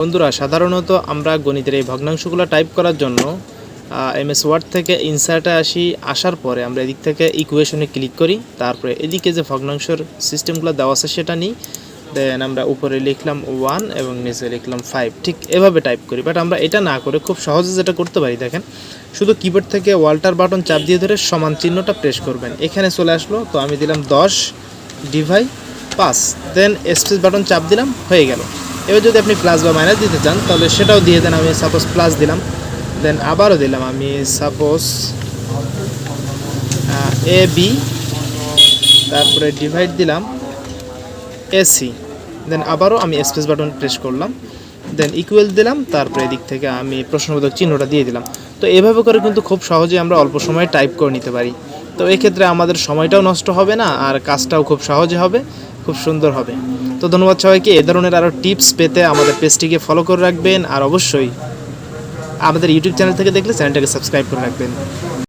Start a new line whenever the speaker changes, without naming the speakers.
বন্ধুরা, সাধারণত আমরা গণিতের এই ভগ্নাংশগুলো টাইপ করার জন্য এমএস ওয়ার্ড থেকে ইনসার্টে আসি, আসার পরে আমরা এদিক থেকে ইকুয়েশনে ক্লিক করি, তারপরে এদিকে যে ভগ্নাংশের সিস্টেমগুলো দেওয়া আছে সেটা নিই দেন আমরা উপরে লিখলাম ওয়ান এবং নিচে লিখলাম ফাইভ ঠিক এভাবে টাইপ করি বাট আমরা এটা না করে খুব সহজে যেটা করতে পারি, দেখেন, শুধু কিবোর্ড থেকে ওয়াল্টার বাটন চাপ দিয়ে ধরে সমান চিহ্নটা প্রেস করবেন, এখানে চলে আসলো, তো আমি দিলাম দশ ডিভাই পাঁচ দেন স্পেস বাটন চাপ দিলাম, হয়ে গেল। এবার যদি আপনি প্লাস বা মাইনাস দিতে চান, তাহলে সেটাও দিয়ে দেন, আমি সাপোজ প্লাস দিলাম দেন আবারও দিলাম, আমি সাপোজ এ বি তারপরে ডিভাইড দিলাম এসি দেন আবারও আমি স্পেস বাটন প্রেস করলাম দেন ইকুয়াল দিলাম, তারপরে এদিক থেকে আমি প্রশ্নবোধক চিহ্নটা দিয়ে দিলাম। তো এভাবে করে কিন্তু খুব সহজে আমরা অল্প সময়ে টাইপ করে নিতে পারি। তো এক্ষেত্রে আমাদের সময়টাও নষ্ট হবে না, আর কাজটাও খুব সহজে হবে, খুব সুন্দর হবে। তো ধন্যবাদ সবাইকে। এ ধরনের আরও টিপস পেতে আমাদের পেজটিকে ফলো করে রাখবেন। আর অবশ্যই আমাদের ইউটিউব চ্যানেল থেকে দেখলে চ্যানেলটাকে সাবস্ক্রাইব করে রাখবেন।